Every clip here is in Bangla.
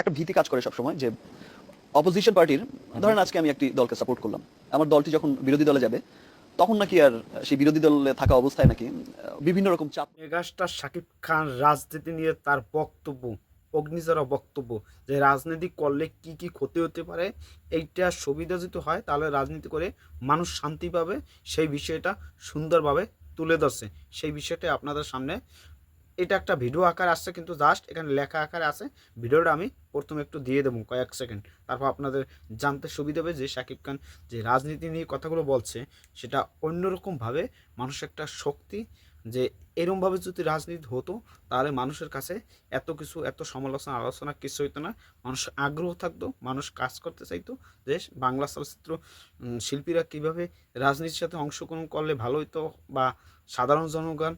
একটা ভীতি কাজ করে সবসময় যে অপোজিশন পার্টির ধরেন আজকে আমি একটি দলকে সাপোর্ট করলাম, আমার দলটি যখন বিরোধী দলে যাবে, তখন নাকি আর সেই বিরোধী দলে থাকা অবস্থায় নাকি বিভিন্ন রকম চাপ। মেগাস্টার শাকিব খান রাজনীতি নিয়ে তার বক্তব্য, অগ্নিজারা বক্তব্য যে রাজনীতি করলে কি কি ক্ষতি হতে পারে, এইটা সুবিধা যদি হয়, তাহলে রাজনীতি করে মানুষ শান্তি পাবে, সেই বিষয়টা সুন্দরভাবে তুলে ধরছে। সেই বিষয়টা আপনাদের সামনে এটা একটা ভিডিও আকার আসছে কিন্তু জাস্ট এখানে লেখা আকারে আছে। ভিডিওটা আমি প্রথমে একটু দিয়ে দেবো কয়েক সেকেন্ড তারপর আপনাদের জানতে সুবিধা হবে যে শাকিব খান যে রাজনীতি নিয়ে কথাগুলো বলছে, সেটা অন্যরকমভাবে মানুষ একটা শক্তি যে এরমভাবে যদি রাজনীতি হতো, তাহলে মানুষের কাছে এত কিছু, এত সমালোচনা, আলোচনা কিছু হইতো না। মানুষ আগ্রহ থাকতো, মানুষ কাজ করতে চাইতো। যে বাংলা চলচ্চিত্র শিল্পীরা কীভাবে রাজনীতির সাথে অংশগ্রহণ করলে ভালো হতো বা সাধারণ জনগণ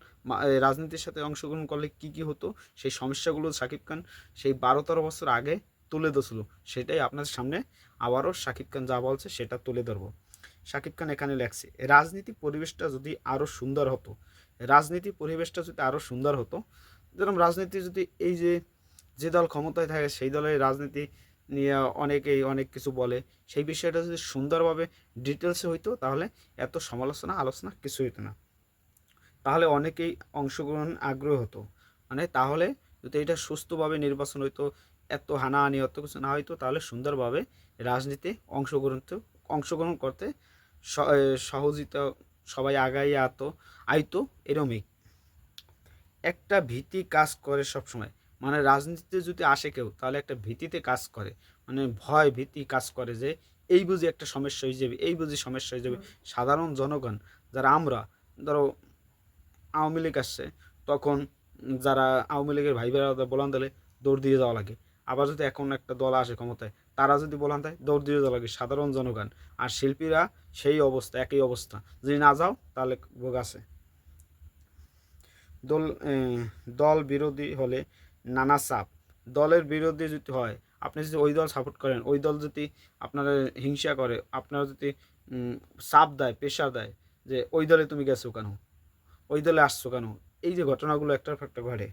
রাজনীতির সাথে অংশগ্রহণ করলে কি কি হতো? সেই সমস্যাগুলো শাকিব খান সেই বারো তেরো বছর আগে তুলে ধরছিল। সেটাই আপনাদের সামনে আবারও শাকিব খান যা বলছে সেটা তুলে ধরবো। শাকিব খান এখানে লেখছে, রাজনীতি পরিবেশটা যদি আরও সুন্দর হতো, রাজনীতি পরিবেশটা যদি আরও সুন্দর হতো, যেরকম রাজনীতি যদি এই যে যে দল ক্ষমতায় থাকে সেই দলের রাজনীতি নিয়ে অনেকেই অনেক কিছু বলে, সেই বিষয়টা যদি সুন্দরভাবে ডিটেলসে হইতো তাহলে এত সমালোচনা, আলোচনা কিছু হইতো না। তাহলে অনেকেই অংশগ্রহণ আগ্রহ হতো। মানে তাহলে যদি এটা সুস্থভাবে নির্বাচন হইতো এত হানাহানি অত কিছু না হইতো তাহলে সুন্দরভাবে রাজনীতি অংশগ্রহণ অংশগ্রহণ করতে সহজিত সবাই আগাই আতো আইতো এরমই। একটা ভীতি কাজ করে সব সময় মানে রাজনীতিতে যদি আসে কেউ তাহলে একটা ভীতিতে কাজ করে। মানে ভয় ভীতি কাজ করে যে এই বুঝি একটা সমস্যা হয়ে যাবে এই বুঝি সমস্যা হয়ে যাবে। সাধারণ জনগণ যারা আমরা ধরো আওয়ামী লীগ আসছে, তখন যারা আওয়ামী লীগের ভাই বেড়া বলান দিলে দৌড় দিয়ে যাওয়া লাগে। আবার যদি এখন একটা দল আসে ক্ষমতায়, তারা যদি বলান দেয়, দৌড় দিয়ে যাওয়া লাগে। সাধারণ জনগণ আর শিল্পীরা সেই অবস্থা, একই অবস্থা। যদি না যাও, তাহলে ভোগ আছে। দল দল বিরোধী হলে নানা চাপ। দলের বিরোধী যদি হয়, আপনি যদি ওই দল সাপোর্ট করেন, ওই দল যদি আপনারা হিংসা করে, আপনারা যদি চাপ দেয় প্রেশার দেয় যে ওই দলে তুমি গেছো কেন? ওই দলে আসছো কেন? এই যে ঘটনাগুলো একটার পর একটা ঘটে।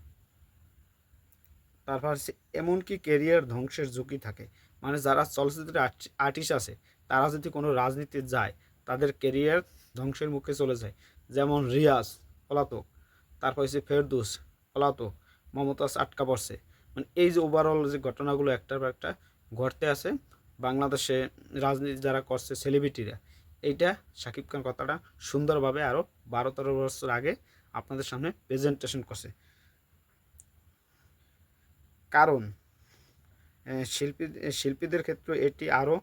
তারপর এমনকি কেরিয়ার ধ্বংসের ঝুঁকি থাকে। মানে যারা চলচ্চিত্রের আর্টিস্ট আছে, তারা যদি কোনো রাজনীতি যায়, তাদের কেরিয়ার ধ্বংসের মুখে চলে যায়। যেমন রিয়াজ, পলাতক। তারপর হচ্ছে ফেরদুস, পলাতক। মমতাজ আটকা পড়ছে। মানে এই যে ওভারঅল যে ঘটনাগুলো একটার পর একটা ঘটতে আছে, বাংলাদেশে রাজনীতি যারা করছে সেলিব্রিটিরা এইটা শাকিব খান কথাটা সুন্দরভাবে আরও বারো তেরো বছর আগে আপনাদের সামনে প্রেজেন্টেশন করছে। কারণ শিল্পী শিল্পীদের ক্ষেত্রে এটি আরও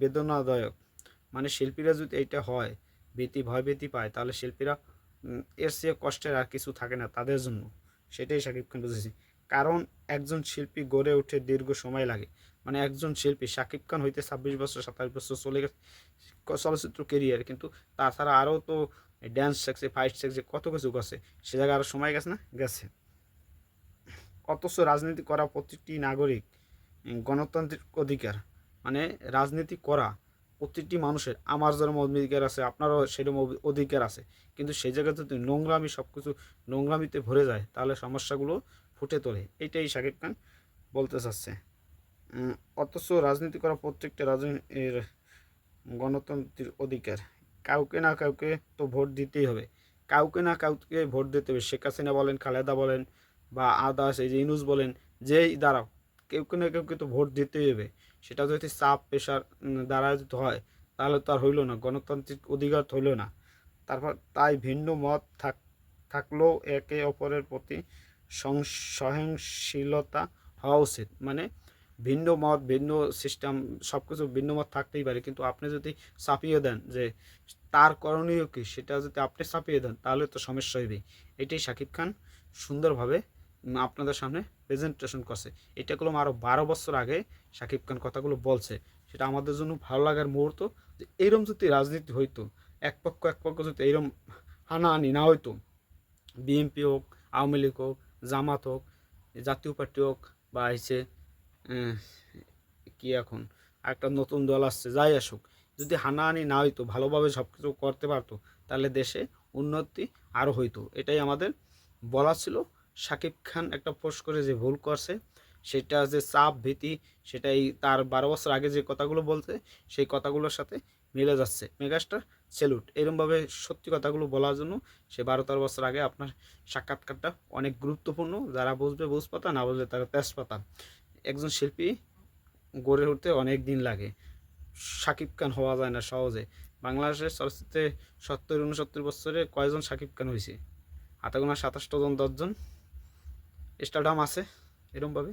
বেদনাদায়ক। মানে শিল্পীরা যদি এইটা হয়, ভীতি ভয় ভীতি পায়, তাহলে শিল্পীরা এর চেয়ে কষ্টের আর কিছু থাকে না তাদের জন্য। সেটাই শাকিব খান বুঝেছি। কারণ একজন শিল্পী গড়ে ওঠে দীর্ঘ সময় লাগে। মানে একজন শিল্পী শাকিব খান হইতে ছাব্বিশ বছর, সাতাশ বছর চলে গেছে চলচ্চিত্র কেরিয়ার কিন্তু তাছাড়া আরও তো ড্যান্স শেখছে ফাইট শেখছে কত কিছু করছে। সে জায়গায় আরও সময় গেছে না? গেছে। অথচ রাজনীতি করা প্রতিটি নাগরিক গণতান্ত্রিক অধিকার মানে রাজনীতি করা প্রতিটি মানুষের, আমার যেরকম অধিকার আছে, আপনারও সেরকম অধিকার আছে। কিন্তু সেই জায়গায় যদি নোংরামি সব কিছু নোংরামিতে ভরে যায়, তাহলে সমস্যাগুলো ফুটে তোলে। এটাই শাকিব খান বলতে চাচ্ছে। অথচ রাজনীতি করা প্রত্যেকটা রাজনীতির গণতন্ত্রের অধিকার। কাউকে না কাউকে তো ভোট দিতেই হবে। কাউকে না কাউকে ভোট দিতে হবে। শেখ হাসিনা বলেন, খালেদা বলেন বা আদাস এই যে ইনুস বলেন, যেই দাঁড়াও কেউকে না কেউকে তো ভোট দিতেই হবে। সেটা যদি চাপ প্রেশার দ্বারা যদি হয়, তাহলে তো আর হইল না। গণতান্ত্রিক অধিকার হইল না। তারপর তাই ভিন্ন মত থাক, থাকলেও একে অপরের প্রতি সহনশীলতা হওয়া উচিত। মানে ভিন্ন মত, ভিন্ন সিস্টেম সব কিছু ভিন্ন মত থাকতেই পারে। কিন্তু আপনি যদি চাপিয়ে দেন যে তার করণীয় কী, সেটা যদি আপনি চাপিয়ে দেন, তাহলে তো সমস্যা হইবে এটাই শাকিব খান সুন্দরভাবে আপনাদের সামনে প্রেজেন্টেশন করছে। এটা আরও বারো বছর আগে শাকিব খান কথাগুলো বলছে। সেটা আমাদের জন্য ভালো লাগার মুহূর্ত যে এইরকম যদি রাজনীতি হইতো, এক পক্ষ এক পক্ষ যদি এইরকম হানাহানি না হইতো, বিএনপি হোক, আওয়ামী লীগ হোক জামাত হোক, জাতীয় পার্টি হোক বা হচ্ছে কি এখন একটা নতুন দল আসছে, যাই আসুক, যদি হানাহানি না হইতো, ভালোভাবে সব কিছু করতে পারতো, তাহলে দেশে উন্নতি আরও হইতো। এটাই আমাদের বলা ছিল। সাকিব খান একটা পোস্ট করে যে ভুল করছে। সেটা যে চাপ ভীতি, সেটাই তার বারো বছর আগে যে কথাগুলো বলছে, সেই কথাগুলোর সাথে মিলে যাচ্ছে। Megastar, salute. এরমভাবে সত্যি কথাগুলো বলার জন্য সে বারো তেরো বছর আগে আপনার সাক্ষাৎকারটা অনেক গুরুত্বপূর্ণ। যারা বুঝবে বুঝপাতা, না বুঝবে তারা তেজপাতা। একজন শিল্পী গড়ে উঠতে অনেক দিন লাগে। সাকিব খান হওয়া যায় না সহজে। বাংলাদেশের চলচ্চিত্রে সত্তর, উনসত্তর বছরে কয়জন সাকিব খান হয়েছে? হাতে গোনা সাতাশটা জন, দশজন। স্টারডাম আছে এরমভাবে।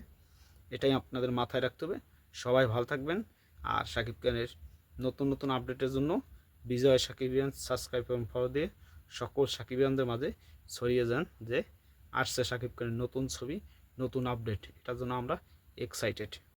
এটাই আপনাদের মাথায় রাখতে হবে। সবাই ভালো থাকবেন। আর সাকিব খানের নতুন নতুন আপডেটের জন্য বিজয় সাকিবিয়ান সাবস্ক্রাইব এবং ফলো দিয়ে সকল সাকিবিয়ানদের মাঝে ছড়িয়ে যান যে আসছে সাকিব খানের নতুন ছবি, নতুন আপডেট এটার জন্য আমরা এক্সাইটেড